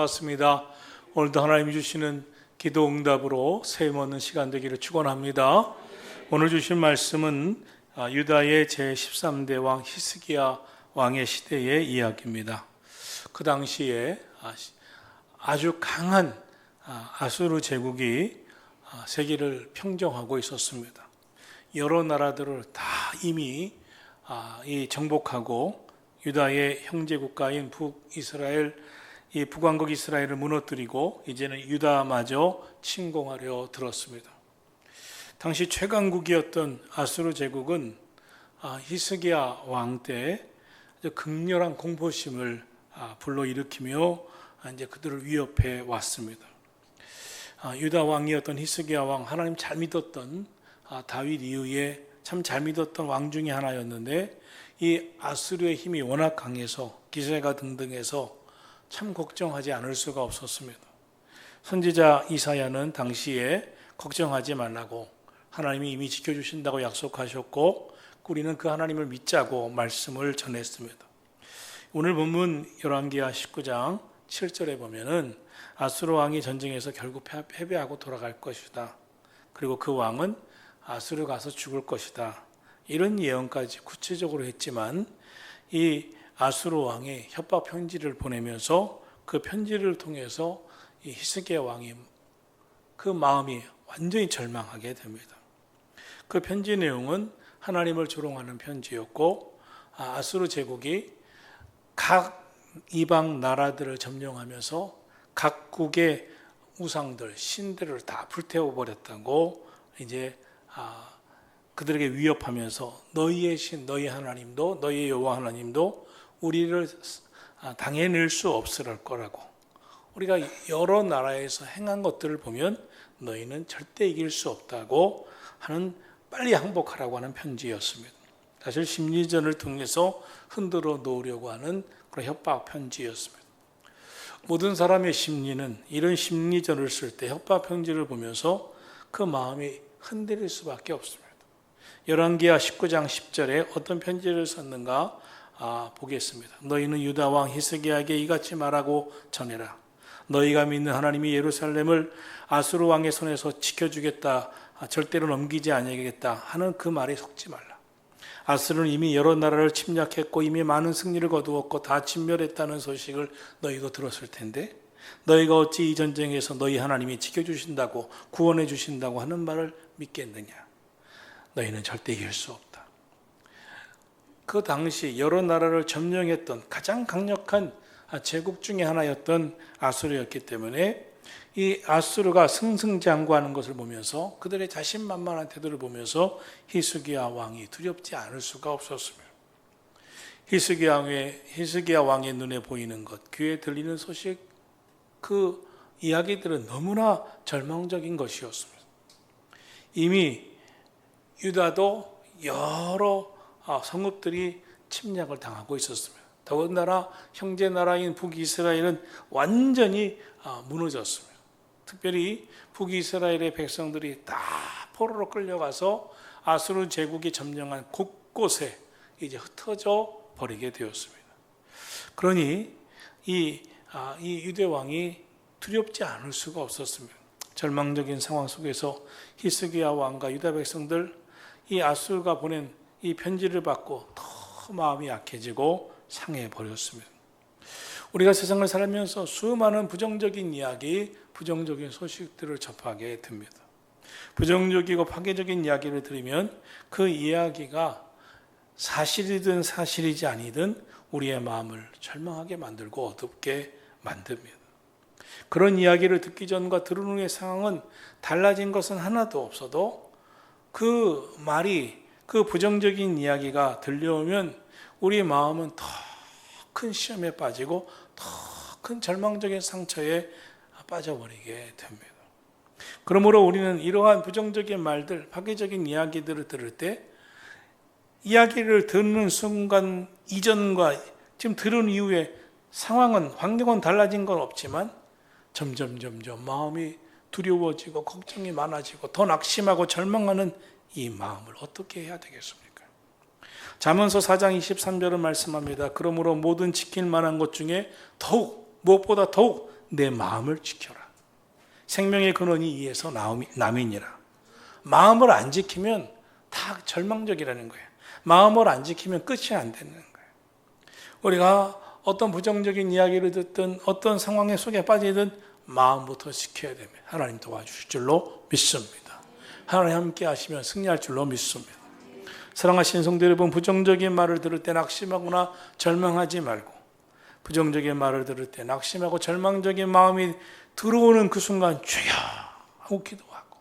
반갑습니다. 오늘도 하나님이 주시는 기도 응답으로 세임 얻는 시간 되기를 축원합니다. 오늘 주신 말씀은 아, 유다의 제 13대 왕 히스기야 왕의 시대의 이야기입니다. 그 당시에 아, 아주 강한 아, 아수르 제국이 아, 세계를 평정하고 있었습니다. 여러 나라들을 다 이미 정복하고 유다의 형제 국가인 북이스라엘 이 북왕국 이스라엘을 무너뜨리고 이제는 유다마저 침공하려 들었습니다. 당시 최강국이었던 아수르 제국은 아, 히스기야 왕 때 극렬한 공포심을 아, 불러일으키며 이제 그들을 위협해 왔습니다. 아, 유다 왕이었던 히스기야 왕 하나님 잘 믿었던 다윗 이후에 참 잘 믿었던 왕 중에 하나였는데 이 아수르의 힘이 워낙 강해서 기세가 등등해서 참 걱정하지 않을 수가 없었습니다. 선지자 이사야는 당시에 걱정하지 말라고 하나님이 이미 지켜주신다고 약속하셨고 우리는 그 하나님을 믿자고 말씀을 전했습니다. 오늘 본문 열왕기하 19장 7절에 보면은 아수르 왕이 전쟁에서 결국 패배하고 돌아갈 것이다. 그리고 그 왕은 아수르 가서 죽을 것이다. 이런 예언까지 구체적으로 했지만 이 아수르 왕의 협박 편지를 보내면서 그 편지를 통해서 이 히스기야 왕이 그 마음이 완전히 절망하게 됩니다. 그 편지 내용은 하나님을 조롱하는 편지였고 아, 아수르 제국이 각 이방 나라들을 점령하면서 각국의 우상들, 신들을 다 불태워 버렸다고 이제 아, 그들에게 위협하면서 너희의 신, 너희 하나님도 너희의 여호와 하나님도 우리를 아, 당해낼 수 없을 거라고. 우리가 여러 나라에서 행한 것들을 보면 너희는 절대 이길 수 없다고 하는 빨리 항복하라고 하는 편지였습니다. 사실 심리전을 통해서 흔들어 놓으려고 하는 그런 협박 편지였습니다. 모든 사람의 심리는 이런 심리전을 쓸 때 협박 편지를 보면서 그 마음이 흔들릴 수밖에 없습니다. 열왕기하 19장 10절에 어떤 편지를 썼는가 아, 보겠습니다. 너희는 유다 왕 히스기야에게 이같이 말하고 전해라. 너희가 믿는 하나님이 예루살렘을 아수르 왕의 손에서 지켜주겠다. 아, 절대로 넘기지 아니하겠다 하는 그 말에 속지 말라. 아수르는 이미 여러 나라를 침략했고 이미 많은 승리를 거두었고 다 진멸했다는 소식을 너희도 들었을 텐데 너희가 어찌 이 전쟁에서 너희 하나님이 지켜주신다고 구원해 주신다고 하는 말을 믿겠느냐? 너희는 절대 이길 수 없다. 그 당시 여러 나라를 점령했던 가장 강력한 제국 중의 하나였던 아수르였기 때문에 이 아수르가 승승장구하는 것을 보면서 그들의 자신만만한 태도를 보면서 히스기야 왕이 두렵지 않을 수가 없었습니다. 히스기야 왕의 히스기야 왕의 눈에 보이는 것, 귀에 들리는 소식, 그 이야기들은 너무나 절망적인 것이었습니다. 이미 유다도 여러 아, 성읍들이 침략을 당하고 있었습니다. 더군다나 형제 나라인 북이스라엘은 완전히 아, 무너졌습니다. 특별히 북이스라엘의 백성들이 다 포로로 끌려가서 아수르 제국이 점령한 곳곳에 이제 흩어져 버리게 되었습니다. 그러니 이, 아, 이 유대 왕이 두렵지 않을 수가 없었습니다. 절망적인 상황 속에서 히스기야 왕과 유다 백성들 이 아술가 보낸 이 편지를 받고 더 마음이 약해지고 상해 버렸습니다. 우리가 세상을 살면서 수많은 부정적인 이야기, 부정적인 소식들을 접하게 됩니다. 부정적이고 파괴적인 이야기를 들으면 그 이야기가 사실이든 사실이지 아니든 우리의 마음을 절망하게 만들고 어둡게 만듭니다. 그런 이야기를 듣기 전과 들은 후의 상황은 달라진 것은 하나도 없어도 그 말이 그 부정적인 이야기가 들려오면 우리 마음은 더 큰 시험에 빠지고 더 큰 절망적인 상처에 빠져버리게 됩니다. 그러므로 우리는 이러한 부정적인 말들, 파괴적인 이야기들을 들을 때 이야기를 듣는 순간 이전과 지금 들은 이후에 상황은 환경은 달라진 건 없지만 점점 점점 마음이 두려워지고 걱정이 많아지고 더 낙심하고 절망하는 이 마음을 어떻게 해야 되겠습니까? 잠언서 4장 23절은 말씀합니다. 그러므로 모든 지킬 만한 것 중에 더욱 무엇보다 더욱 내 마음을 지켜라. 생명의 근원이 이에서 남이니라. 마음을 안 지키면 다 절망적이라는 거예요. 마음을 안 지키면 끝이 안 되는 거예요. 우리가 어떤 부정적인 이야기를 듣든 어떤 상황의 속에 빠지든 마음부터 지켜야 됩니다. 하나님 도와주실 줄로 믿습니다. 하나님 함께 하시면 승리할 줄로 믿습니다. 사랑하시는 성도 여러분, 부정적인 말을 들을 때 낙심하거나 절망하지 말고 부정적인 말을 들을 때 낙심하고 절망적인 마음이 들어오는 그 순간 주여 하고 기도하고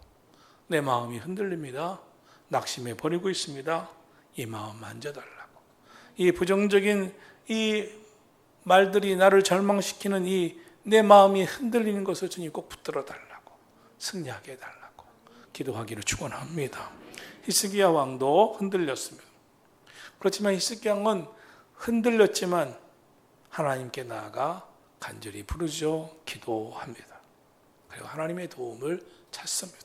내 마음이 흔들립니다. 낙심해 버리고 있습니다. 이 마음 만져달라고. 이 부정적인 이 말들이 나를 절망시키는 이 내 마음이 흔들리는 것을 주님 꼭 붙들어 달라고 승리하게 해달라고 기도하기를 축원합니다. 히스기야 왕도 흔들렸습니다. 그렇지만 히스기야 왕은 흔들렸지만 하나님께 나아가 간절히 부르죠. 기도합니다. 그리고 하나님의 도움을 찾습니다.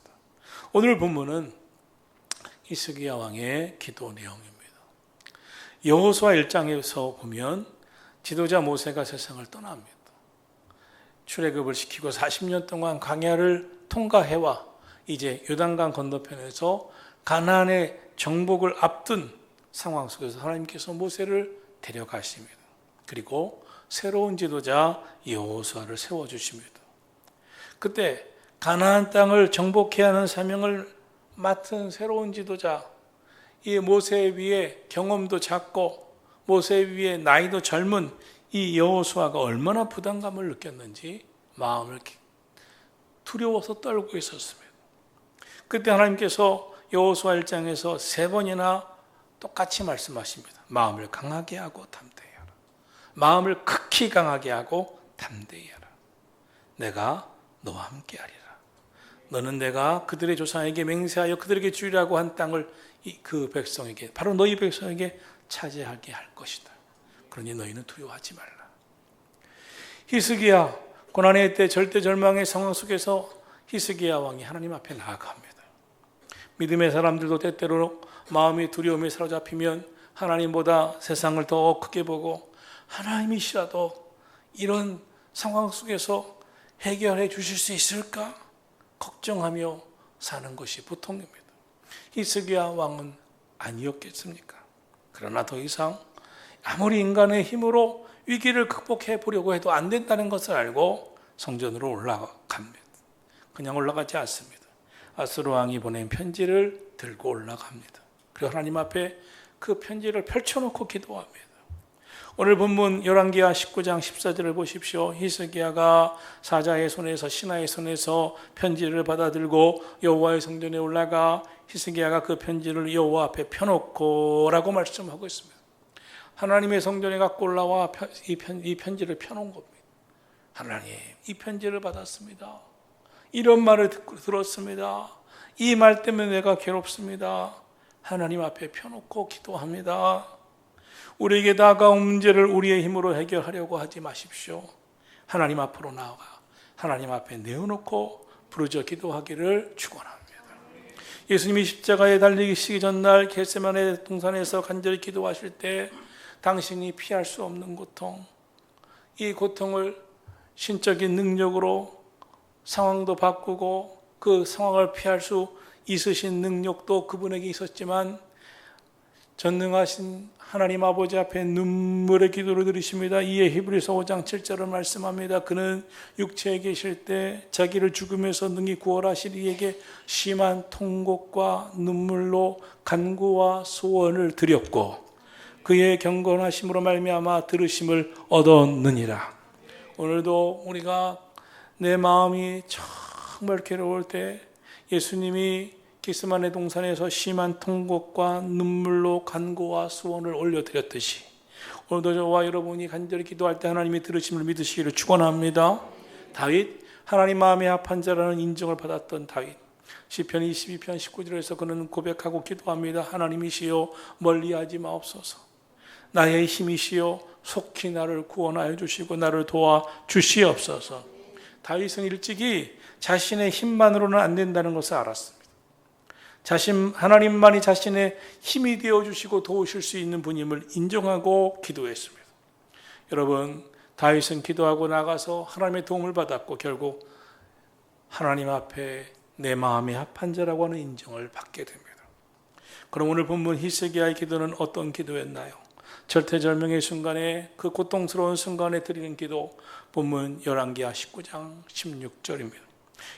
오늘 본문은 히스기야 왕의 기도 내용입니다. 여호수아 1장에서 보면 지도자 모세가 세상을 떠납니다. 출애굽을 시키고 40년 동안 광야를 통과해와 이제 요단강 건너편에서 가나안의 정복을 앞둔 상황 속에서 하나님께서 모세를 데려가십니다. 그리고 새로운 지도자 여호수아를 세워 주십니다. 그때 가나안 땅을 정복해야 하는 사명을 맡은 새로운 지도자 이 모세 위에 경험도 작고 모세 위에 나이도 젊은 이 여호수아가 얼마나 부담감을 느꼈는지 마음을 두려워서 떨고 있었습니다. 그때 하나님께서 여호수아 1장에서 세 번이나 똑같이 말씀하십니다. 마음을 강하게 하고 담대히 하라. 마음을 극히 강하게 하고 담대히 하라. 내가 너와 함께 하리라. 너는 내가 그들의 조상에게 맹세하여 그들에게 주리라고 한 땅을 그 백성에게 바로 너희 백성에게 차지하게 할 것이다. 그러니 너희는 두려워하지 말라. 히스기야 고난의 때 절대 절망의 상황 속에서 히스기야 왕이 하나님 앞에 나아갑니다. 믿음의 사람들도 때때로 마음이 두려움에 사로잡히면 하나님보다 세상을 더 크게 보고 하나님이시라도 이런 상황 속에서 해결해 주실 수 있을까 걱정하며 사는 것이 보통입니다. 히스기야 왕은 아니었겠습니까? 그러나 더 이상 아무리 인간의 힘으로 위기를 극복해 보려고 해도 안 된다는 것을 알고 성전으로 올라갑니다. 그냥 올라가지 않습니다. 아스로 왕이 보낸 편지를 들고 올라갑니다. 그리고 하나님 앞에 그 편지를 펼쳐놓고 기도합니다. 오늘 본문 열왕기하 19장 14절을 보십시오. 히스기야가 사자의 손에서 신하의 손에서 편지를 받아들고 여호와의 성전에 올라가 히스기야가 그 편지를 여호와 앞에 펴놓고라고 말씀하고 있습니다. 하나님의 성전에 갖고 올라와 이 편지를 펴놓은 겁니다. 하나님, 이 편지를 받았습니다. 이런 말을 듣고 들었습니다. 이 말 때문에 내가 괴롭습니다. 하나님 앞에 펴놓고 기도합니다. 우리에게 다가온 문제를 우리의 힘으로 해결하려고 하지 마십시오. 하나님 앞으로 나아가 하나님 앞에 내어놓고 부르짖어 기도하기를 축원합니다. 예수님이 십자가에 달리시기 전날 겟세만의 동산에서 간절히 기도하실 때 당신이 피할 수 없는 고통, 이 고통을 신적인 능력으로 상황도 바꾸고 그 상황을 피할 수 있으신 능력도 그분에게 있었지만 전능하신 하나님 아버지 앞에 눈물의 기도를 드리십니다. 이에 히브리서 5장 7절을 말씀합니다. 그는 육체에 계실 때 자기를 죽음에서 능히 구원하실 이에게 심한 통곡과 눈물로 간구와 소원을 드렸고 그의 경건하심으로 말미암아 들으심을 얻었느니라. 오늘도 우리가 내 마음이 정말 괴로울 때 예수님이 기스만의 동산에서 심한 통곡과 눈물로 간구와 수원을 올려드렸듯이 오늘도 저와 여러분이 간절히 기도할 때 하나님이 들으심을 믿으시기를 축원합니다. 다윗 하나님 마음에 합한 자라는 인정을 받았던 다윗 시편 22편 19절에서 그는 고백하고 기도합니다. 하나님이시여 멀리하지 마옵소서. 나의 힘이시여 속히 나를 구원하여 주시고 나를 도와 주시옵소서. 다윗은 일찍이 자신의 힘만으로는 안 된다는 것을 알았습니다. 자신 하나님만이 자신의 힘이 되어 주시고 도우실 수 있는 분임을 인정하고 기도했습니다. 여러분 다윗은 기도하고 나가서 하나님의 도움을 받았고 결국 하나님 앞에 내 마음이 합한 자라고 하는 인정을 받게 됩니다. 그럼 오늘 본문 히스기야의 기도는 어떤 기도였나요? 절대절명의 순간에 그 고통스러운 순간에 드리는 기도 본문 열왕기하 19장 16절입니다.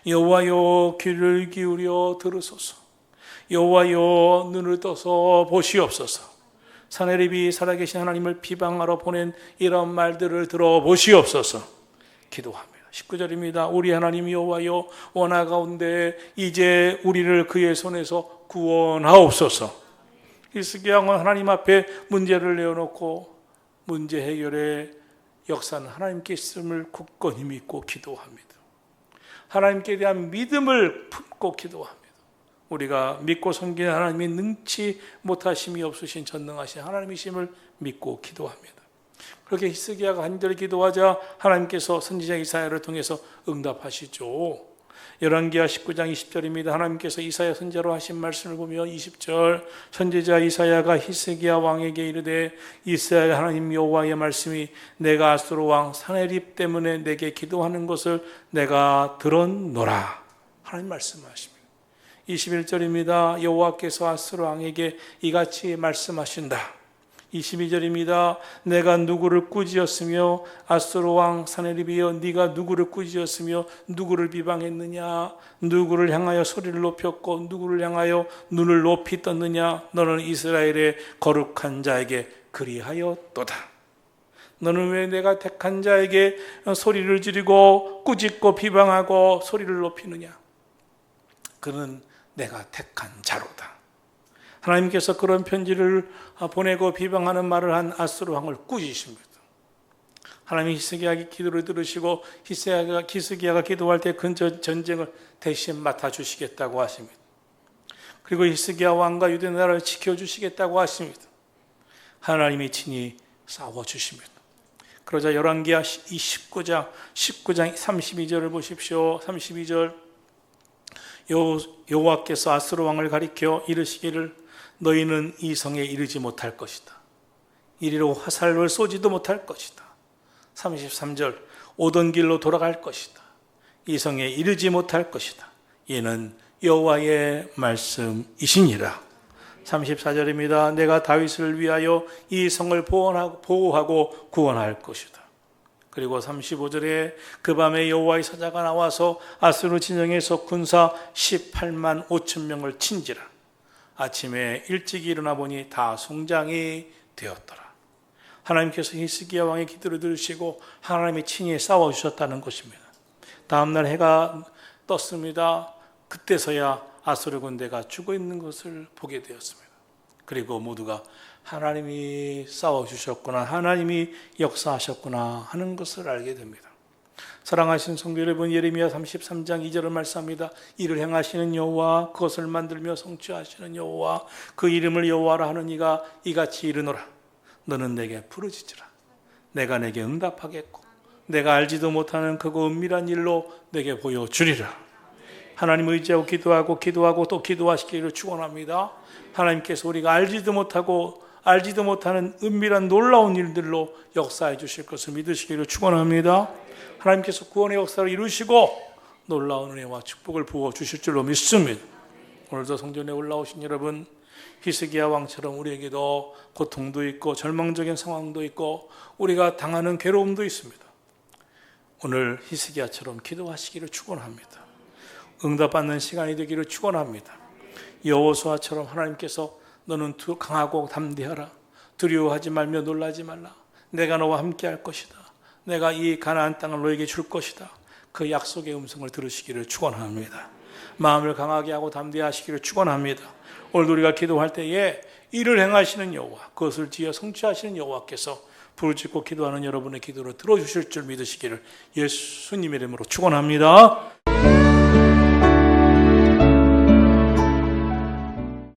여호와여 귀를 기울여 들으소서. 여호와여 눈을 떠서 보시옵소서. 사내립이 살아계신 하나님을 비방하러 보낸 이런 말들을 들어 보시옵소서. 기도합니다. 19절입니다. 우리 하나님 여호와여 원하 가운데 이제 우리를 그의 손에서 구원하옵소서. 히스기야는 하나님 앞에 문제를 내어놓고 문제 해결의 역사는 하나님께 있음을 굳건히 믿고 기도합니다. 하나님께 대한 믿음을 품고 기도합니다. 우리가 믿고 섬기는 하나님이 능치 못하심이 없으신 전능하신 하나님이심을 믿고 기도합니다. 그렇게 히스기야가 간절히 기도하자 하나님께서 선지자 이사야를 통해서 응답하시죠. 열왕기하 19장 20절입니다. 하나님께서 이사야 선자로 하신 말씀을 보며 20절 선지자 이사야가 히스기야 왕에게 이르되 이스라엘 하나님 여호와의 말씀이 내가 아수르 왕 사네립 때문에 내게 기도하는 것을 내가 들었노라. 하나님 말씀하십니다. 21절입니다. 여호와께서 아수르 왕에게 이같이 말씀하신다. 22절입니다. 내가 누구를 꾸짖었으며 아수르 왕 사네립이여 네가 누구를 꾸짖었으며 누구를 비방했느냐 누구를 향하여 소리를 높였고 누구를 향하여 눈을 높이 떴느냐 너는 이스라엘의 거룩한 자에게 그리하였도다. 너는 왜 내가 택한 자에게 소리를 지르고 꾸짖고 비방하고 소리를 높이느냐? 그는 내가 택한 자로다. 하나님께서 그런 편지를 보내고 비방하는 말을 한 아스로 왕을 꾸짖으십니다. 하나님이 히스기야의 기도를 들으시고 히스기야가, 히스기야가 기도할 때 그 전쟁을 대신 맡아주시겠다고 하십니다. 그리고 히스기야 왕과 유대 나라를 지켜주시겠다고 하십니다. 하나님이 친히 싸워주십니다. 그러자 열왕기야 19장 19장 32절을 보십시오. 32절 여, 여호와께서 아스로 왕을 가리켜 이르시기를 너희는 이 성에 이르지 못할 것이다. 이리로 화살을 쏘지도 못할 것이다. 33절 오던 길로 돌아갈 것이다. 이 성에 이르지 못할 것이다. 이는 여호와의 말씀이시니라. 34절입니다. 내가 다윗을 위하여 이 성을 보호하고, 구원할 것이다. 그리고 35절에 그 밤에 여호와의 사자가 나와서 아스루 진영에서 군사 18만 5천 명을 친지라. 아침에 일찍 일어나 보니 다 송장이 되었더라. 하나님께서 히스기야 왕의 기도를 들으시고 하나님이 친히 싸워 주셨다는 것입니다. 다음 날 해가 떴습니다. 그때서야 아수르 군대가 죽어 있는 것을 보게 되었습니다. 그리고 모두가 하나님이 싸워 주셨구나, 하나님이 역사하셨구나 하는 것을 알게 됩니다. 사랑하신 성도 여러분, 예레미야 33장 2절을 말씀합니다. 이를 행하시는 여호와, 그것을 만들며 성취하시는 여호와, 그 이름을 여호와라 하는 이가 이같이 이르노라. 너는 내게 부르짖으라. 내가 내게 응답하겠고, 내가 알지도 못하는 그거 은밀한 일로 내게 보여 주리라. 하나님 의지하고 기도하고 기도하고 또 기도하시기를 축원합니다. 하나님께서 우리가 알지도 못하고 알지도 못하는 은밀한 놀라운 일들로 역사해 주실 것을 믿으시기를 축원합니다. 하나님께서 구원의 역사를 이루시고 놀라운 은혜와 축복을 부어 주실 줄로 믿습니다. 오늘도 성전에 올라오신 여러분 히스기야 왕처럼 우리에게도 고통도 있고 절망적인 상황도 있고 우리가 당하는 괴로움도 있습니다. 오늘 히스기야처럼 기도하시기를 축원합니다. 응답받는 시간이 되기를 축원합니다. 여호수아처럼 하나님께서 너는 강하고 담대하라. 두려워하지 말며 놀라지 말라. 내가 너와 함께 할 것이다. 내가 이 가나안 땅을 너에게 줄 것이다. 그 약속의 음성을 들으시기를 축원합니다. 마음을 강하게 하고 담대하시기를 축원합니다. 오늘 우리가 기도할 때에 이를 행하시는 여호와, 그것을 지어 성취하시는 여호와께서 부르짖고 기도하는 여러분의 기도를 들어주실 줄 믿으시기를 예수님 이름으로 축원합니다.